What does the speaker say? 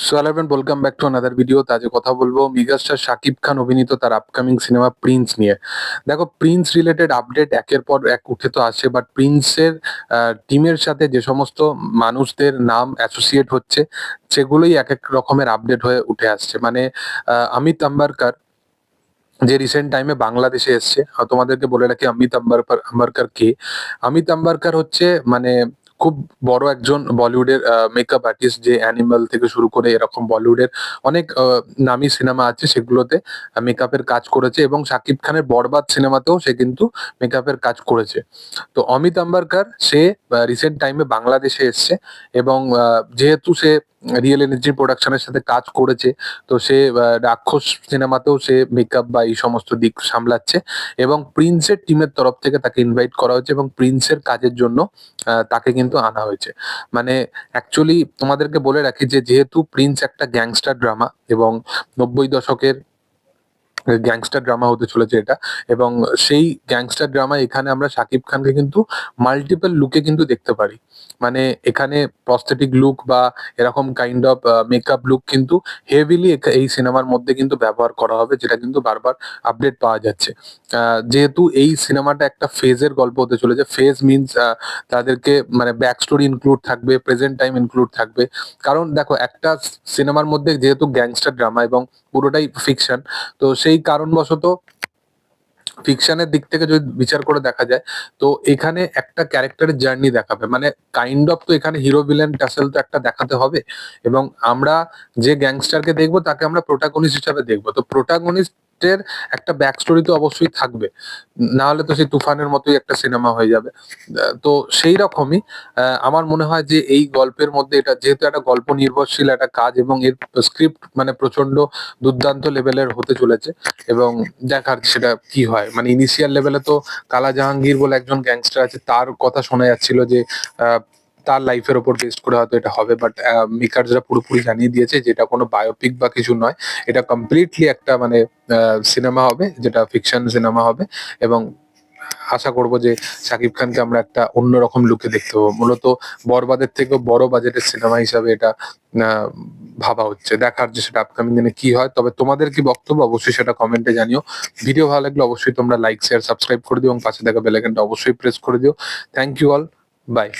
So hello everyone welcome back to another video আজকে কথা বলব মেগাস্টার শাকিব খান অভিনীত তার আপকামিং সিনেমা প্রিন্স নিয়ে। দেখো প্রিন্স রিলেটেড আপডেট একের পর এক উঠে তো আসে বাট প্রিন্সের টিমের সাথে যে সমস্ত মানুষদের নাম অ্যাসোসিয়েট হচ্ছে, সেগুলোই এক এক রকমের আপডেট হয়ে উঠে আসছে। মানে অমিত আম্বারকার যে রিসেন্ট টাইমে বাংলাদেশে এসছে তোমাদেরকে বলে রাখি, অমিত আম্বারকার আম্বারকার কে? অমিত আম্বারকার হচ্ছে মানে খুব বড় একজন বলিউডের মেকআপ আর্টিস্ট যে অ্যানিমাল থেকে শুরু করে এরকম বলিউডের অনেক নামি সিনেমা আছে সেগুলোতে মেকআপের কাজ করেছে এবং শাকিব খানের বরবাদ সিনেমাতেও সে কিন্তু মেকআপের কাজ করেছে। তো অমিত আম্বারকার, সে রিসেন্ট টাইমে বাংলাদেশে এসছে এবং যেহেতু সে রিয়েল এনার্জি প্রোডাকশনের সাথে কাজ করেছে, তো সে রাক্ষস সিনেমাতেও সে মেকআপ বা এই সমস্ত দিক সামলাচ্ছে এবং প্রিন্সের টিমের তরফ থেকে তাকে ইনভাইট করা হয়েছে এবং প্রিন্সের কাজের জন্য তাকে কিন্তু আনা হয়েছে। মানে অ্যাকচুয়ালি তোমাদেরকে বলে রাখি যে, যেহেতু প্রিন্স একটা গ্যাংস্টার ড্রামা এবং নব্বই দশকের গ্যাংস্টার ড্রামা হতে চলেছে এটা। এবং সেই গ্যাংস্টার ড্রামা এখানে আমরা শাকিব খানকে কিন্তু মাল্টিপল লুকে কিন্তু দেখতে পারি। মানে এখানে প্রস্থেটিক লুক বা এরকম কাইন্ড অফ মেকআপ লুক কিন্তু হেভিলি এই সিনেমার মধ্যে কিন্তু ব্যবহার করা হবে, যেটা কিন্তু বারবার আপডেট পাওয়া যাচ্ছে। যেহেতু এই সিনেমাটা একটা ফেজের গল্প হতে চলেছে। ফেজ মিনস তাদেরকে মানে ব্যাক স্টোরি ইনক্লুড থাকবে প্রেজেন্ট টাইম ইনক্লুড থাকবে। কারণ দেখো একটা সিনেমার মধ্যে যেহেতু গ্যাংস্টার ড্রামা এবং পুরোটাই ফিকশন তো সেই কারণবশত ফিকশনের দিক থেকে যদি বিচার করে দেখা যায়, তো এখানে একটা ক্যারেক্টারের জার্নি দেখাবে। মানে কাইন্ড অফ তো এখানে হিরো ভিলেন ট্যাসেল তো একটা দেখাতে হবে এবং আমরা যে গ্যাংস্টারকে দেখব তাকে আমরা প্রোটাগনিস্ট হিসাবে দেখব। তো প্রোটাগনিস্টের একটা ব্যাক স্টোরি তো অবশ্যই থাকবে। না হলে তো সেই তুফানের মতোই একটা সিনেমা হয়ে যাবে। তো সেই রকমই আমার মনে হয় যে এই গল্পের মধ্যে এটা যেহেতু একটা গল্প নির্ভরশীল, একটা কাজ এবং এর স্ক্রিপ্ট মানে প্রচণ্ড দুর্দান্ত লেভেলের হতে চলেছে এবং দেখার সেটা কি হয়। মানে ইনিশিয়াল লেভেলে তো কালা জাহাঙ্গীর বলে একজন গ্যাংস্টার আছে, তার কথা শোনা যাচ্ছিল যে তার লাইফের ওপর বেস্ট করে হয়তো এটা হবে বাট মেকারসরা পুরোপুরি জানিয়ে দিয়েছে যে এটা কোনো বায়োপিক বা কিছু নয়। এটা কমপ্লিটলি একটা মানে সিনেমা হবে, যেটা ফিকশন সিনেমা হবে এবং আশা করব যে শাকিব খানকে আমরা একটা অন্যরকম লুকে দেখতে পাবো। মূলত বরবাদের থেকেও বড় বাজেটের সিনেমা হিসাবে এটা ভাবা হচ্ছে। দেখার যে সেটা আপকামিং দিনে কি হয়, তবে তোমাদের কি বক্তব্য অবশ্যই সেটা কমেন্টে জানিও। ভিডিও ভালো লাগলে অবশ্যই তোমরা লাইক শেয়ার সাবস্ক্রাইব করে দিও এবং পাশে থাকা বেল আইকনটা অবশ্যই প্রেস করে দিও। Thank you all by